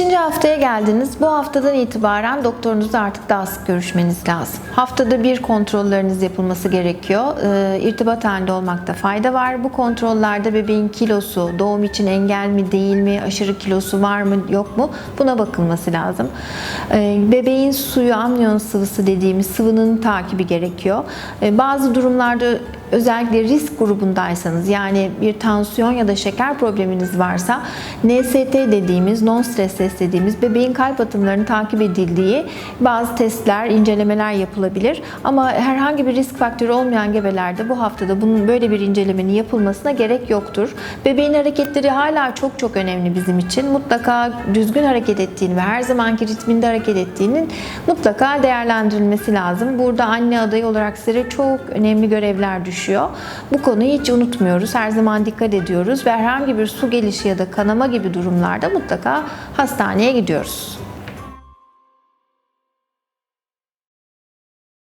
haftaya geldiniz. Bu haftadan itibaren doktorunuzla artık daha sık görüşmeniz lazım. Haftada bir kontrolleriniz yapılması gerekiyor. Ee, irtibat halinde olmakta fayda var. Bu kontrollerde bebeğin kilosu, doğum için engel mi değil mi, aşırı kilosu var mı yok mu buna bakılması lazım. Ee, bebeğin suyu, amniyon sıvısı dediğimiz sıvının takibi gerekiyor. Ee, bazı durumlarda özellikle risk grubundaysanız yani bir tansiyon ya da şeker probleminiz varsa NST dediğimiz non stres test dediğimiz bebeğin kalp atımlarının takip edildiği bazı testler, incelemeler yapılabilir. Ama herhangi bir risk faktörü olmayan gebelerde bu haftada bunun böyle bir incelemenin yapılmasına gerek yoktur. Bebeğin hareketleri hala çok çok önemli bizim için. Mutlaka düzgün hareket ettiğini ve her zamanki ritminde hareket ettiğinin mutlaka değerlendirilmesi lazım. Burada anne adayı olarak size çok önemli görevler düşüyor. Bu konuyu hiç unutmuyoruz. Her zaman dikkat ediyoruz ve herhangi bir su gelişi ya da kanama gibi durumlarda mutlaka hastaneye gidiyoruz.